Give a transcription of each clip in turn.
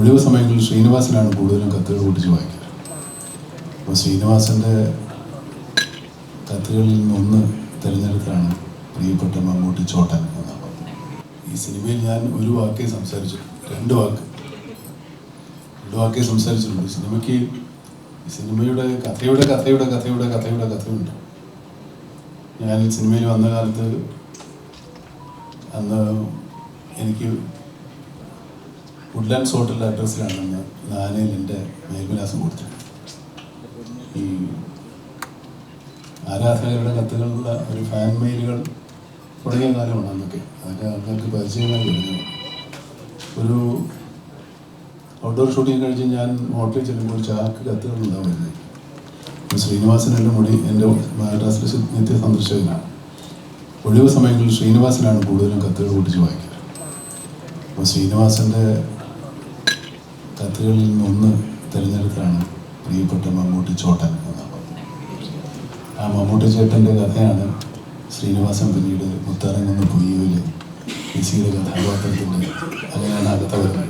ഒഴിവ് സമയങ്ങളിൽ ശ്രീനിവാസനാണ് കൂടുതലും കത്തുകൾ പൊട്ടിച്ച് വായിക്കുന്നത് അപ്പോൾ ശ്രീനിവാസന്റെ കത്തുകളിൽ നിന്നൊന്ന് തിരഞ്ഞെടുത്താണ് പ്രിയപ്പെട്ട മമ്മൂട്ടി ചോട്ടൻ എന്നുള്ളത് ഈ സിനിമയിൽ ഞാൻ ഒരു വാക്കേ സംസാരിച്ചു രണ്ട് വാക്ക്. രണ്ട് വാക്കേ സംസാരിച്ചിട്ടുണ്ട്. സിനിമയ്ക്ക് സിനിമയുടെ കഥയുടെ കഥയുടെ കഥയുടെ കഥയുടെ കഥയുണ്ട്. ഞാൻ സിനിമയിൽ വന്ന കാലത്ത് അന്ന് എനിക്ക് വുഡ്ലാൻഡ്സ് ഹോട്ടലിന്റെ അഡ്രസ്സിലാണ് അന്ന് നാനയിൽ എന്റെ മേൽവിലാസം കൊടുത്തത് ഈ ആരാധകരുടെ കത്തുകളുള്ള ഒരു ഫാൻ മെയിലുകൾ തുടങ്ങിയ കാലമാണ് അന്നൊക്കെ. അതൊക്കെ ആൾക്കാർക്ക് പരിചയമായി വരുന്നു ഒരു ഔട്ട്ഡോർ ഷൂട്ടിംഗ് കഴിച്ച് ഞാൻ ഹോട്ടലിൽ ചെല്ലുമ്പോൾ ചാക്ക് കത്തുകൾ ഉണ്ടാവും വരുന്നത് ശ്രീനിവാസൻ എന്റെ മുടി എന്റെ മദ്രാസിലെ നിത്യ സന്ദർശകനാണ്. ഒഴിവ് സമയങ്ങളിൽ ശ്രീനിവാസനാണ് കൂടുതലും കത്തുകൾ കുടിച്ച് വായിക്കുന്നത് അപ്പോൾ ശ്രീനിവാസന്റെ കത്തുകളിൽ നിന്നൊന്ന് തിരഞ്ഞെടുത്താണ് പ്രിയപ്പെട്ട മമ്മൂട്ടി ചോട്ടൻ എന്നുള്ളത് ആ മമ്മൂട്ടി ചേട്ടന്റെ കഥയാണ് ശ്രീനിവാസൻ പിന്നീട് മുത്തറങ്ങുന്ന പൊയ്യൂൽ ലിസിയുടെ കഥാപാത്രത്തിന്റെ അങ്ങനെയാണ് അകത്ത വരുന്നത്.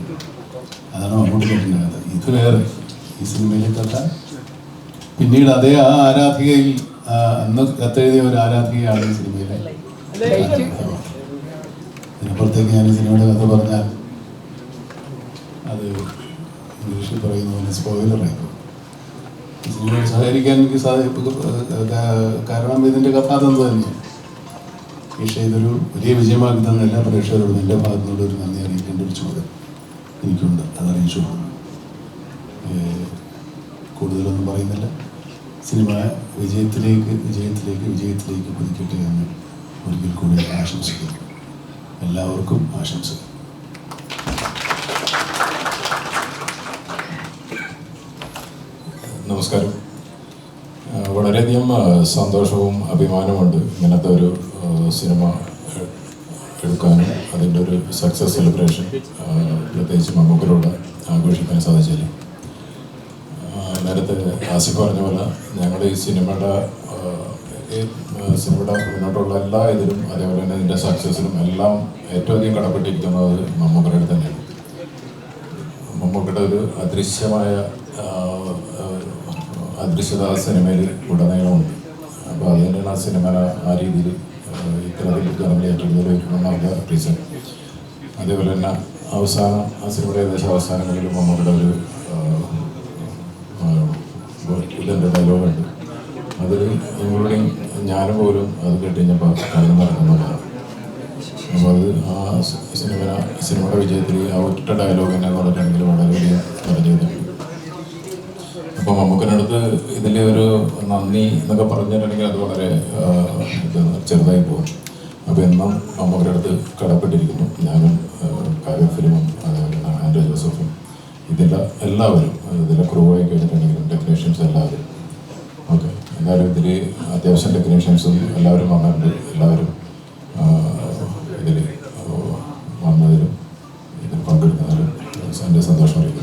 അതാണ് മമ്മൂട്ടി ചേട്ടന്റെ കഥ. ഇത് വേറെ. ഈ സിനിമയിലെ കഥ. പിന്നീട് അതേ ആ ആരാധികയിൽ ആ, അന്ന് കത്തെഴുതിയ ഒരു ആരാധികയാണ് ഈ സിനിമയിലെ അതിനപ്പുറത്തേക്ക് ഞാൻ ഈ സിനിമയുടെ കഥ പറഞ്ഞാൽ അത് ഇംഗ്ലീഷിൽ പറയുന്ന പോലെ സ്പോയിലറായി പോകും ഈ സിനിമയിൽ സഹകരിക്കാൻ എനിക്ക് കാരണം ഇതിന്റെ കഥാതന്ത് തന്നെയാണ് പക്ഷേ ഇതൊരു വലിയ വിജയമാക്കി തന്ന എല്ലാ പ്രേക്ഷകരോടും എന്റെ ഭാഗത്തുനിന്നുള്ള ഒരു നന്ദി അറിയിക്കേണ്ട ഒരു ചുമതല എനിക്കുണ്ട്. അതറിയിച്ചു കൂടുതലൊന്നും പറയുന്നില്ല. സിനിമ വിജയത്തിലേക്ക് വിജയത്തിലേക്ക് വിജയത്തിലേക്ക് കുതിക്കട്ടെ എന്ന് ഒരിക്കൽ കൂടി ആശംസിക്കുന്നു. എല്ലാവർക്കും ആശംസകൾ. നമസ്കാരം. വളരെയധികം സന്തോഷവും അഭിമാനമുണ്ട് ഇങ്ങനത്തെ ഒരു സിനിമ എടുക്കാനും അതിന്റെ ഒരു സക്സസ് സെലിബ്രേഷൻ പ്രത്യേകിച്ച് മമ്മൂക്കരോട് ആഘോഷിക്കാൻ സാധിച്ചില്ല നേരത്തെ ആസിഫ് പറഞ്ഞ പോലെ ഞങ്ങളുടെ ഈ സിനിമയുടെ സിനിമയുടെ മുന്നോട്ടുള്ള എല്ലാ ഇതിലും അതേപോലെ തന്നെ ഇതിന്റെ സക്സസിലും എല്ലാം ഏറ്റവും അധികം കടപ്പെട്ടിരിക്കുന്നത് മമ്മൂക്കരുടെ തന്നെയാണ്. മമ്മൂക്കയുടെ ഒരു അദൃശ്യമായ ആ, ആ, സിനിമയിൽ ഉടനീളമുണ്ട്. അപ്പോൾ അത് തന്നെയാണ് ആ സിനിമ ആ രീതിയിൽ ജനങ്ങൾ ഏറ്റെടുത്തത് ഒന്നാമത്തെ റീസൺ അതേപോലെ തന്നെ അവസാനം ആ സിനിമയുടെ ഏകദേശം അവസാനങ്ങളിൽ മമ്മൂട്ടിയുടെ ഒരു ഇതിന്റെ ഡയലോഗുണ്ട്. അതിൽ ഇൻക്ലൂഡിങ് ഞാനും പോലും അത് കേട്ടുകഴിഞ്ഞപ്പോൾ കടന്നു നടക്കുന്നതാണ് അപ്പോൾ അത് ആ സിനിമ സിനിമയുടെ വിജയത്തിൽ ആ ഒറ്റ ഡയലോഗ് തന്നെ പറഞ്ഞിട്ടുണ്ട് അപ്പോൾ മമ്മൂക്കനടുത്ത് ഇതിലെ ഒരു നന്ദി എന്നൊക്കെ പറഞ്ഞിട്ടുണ്ടെങ്കിൽ അത് വളരെ ചെറുതായി പോകും. അപ്പോൾ എന്നും മമ്മൂക്കന്റെ അടുത്ത് കടപ്പെട്ടിരിക്കുന്നു. ഞാനും കാവ്യ ഫിലിമും അതേപോലെ ആൻഡ്രോ ജോസഫും ഇതിലെ എല്ലാവരും ഇതിലെ ക്രൂ ആയി കഴിഞ്ഞിട്ടുണ്ടെങ്കിലും ടെക്നീഷ്യൻസ് എല്ലാവരും. ഓക്കെ. എന്നാലും ഇതിൽ അത്യാവശ്യം ടെക്നീഷ്യൻസും എല്ലാവരും വന്നിട്ടുണ്ട്. എല്ലാവരും ഇതിൽ വന്നതിലും ഇതിൽ പങ്കെടുക്കുന്നതിലും എന്റെ സന്തോഷം അറിയിക്കുന്നു.